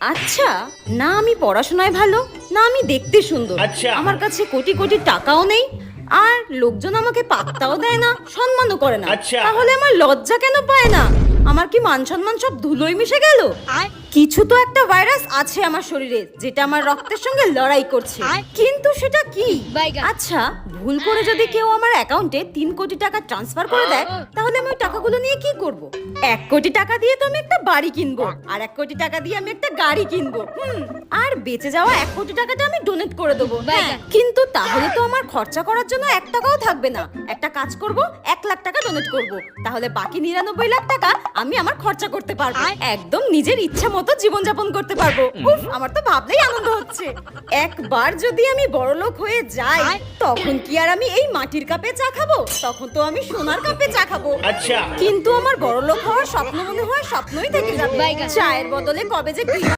আচ্ছা না আমি পড়াশোনায় ভালো না আমি দেখতে সুন্দর আচ্ছা। আমার কাছে কোটি কোটি টাকাও নেই আর লোকজন আমাকে পাত্তাও দেয় না সম্মানও করে না। আচ্ছা। তাহলে আমার লজ্জা কেন পায় না? আমার কি মান সম্মান সব ধুলোই মিশে গেল? কিছু তো একটা ভাইরাস আছে আমার শরীরে যেটা আমার রক্তের সঙ্গে লড়াই করছে। কিন্তু সেটা কি? আচ্ছা ভুল করে যদি কেউ আমার অ্যাকাউন্টে তিন কোটি টাকা ট্রান্সফার করে দেয় তাহলে আমি ওই টাকাগুলো নিয়ে কি করব? এক কোটি টাকা দিয়ে তো আমি একটা বাড়ি কিনবো আর এক কোটি টাকা দিয়ে আমি একটা গাড়ি কিনবো হুম। আর বেঁচে যাওয়া এক কোটি টাকাটা আমি ডোনেট করে দেবো হ্যাঁ। কিন্তু তাহলে তো আমার খরচা করার জন্য এক টাকাও থাকবে না। একটা কাজ করব এক লাখ টাকা ডোনেট করব। তাহলে বাকি নিরানব্বই লাখ টাকা আমি আমার খরচা করতে পারব। একদম নিজের ইচ্ছা মতো জীবনযাপন করতে পারব। উফ, আমার তো ভাবলেই আনন্দ হচ্ছে। একবার যদি আমি বড়লোক হয়ে যাই তখন কি আর আমি এই মাটির কাপে চা খাব? তখন তো আমি সোনার কাপে চা খাব। আচ্ছা। কিন্তু আমার বড়লোক হওয়ার স্বপ্ন মনে হয় স্বপ্নই থেকে যাবে। চায়ের বদলে কবে যে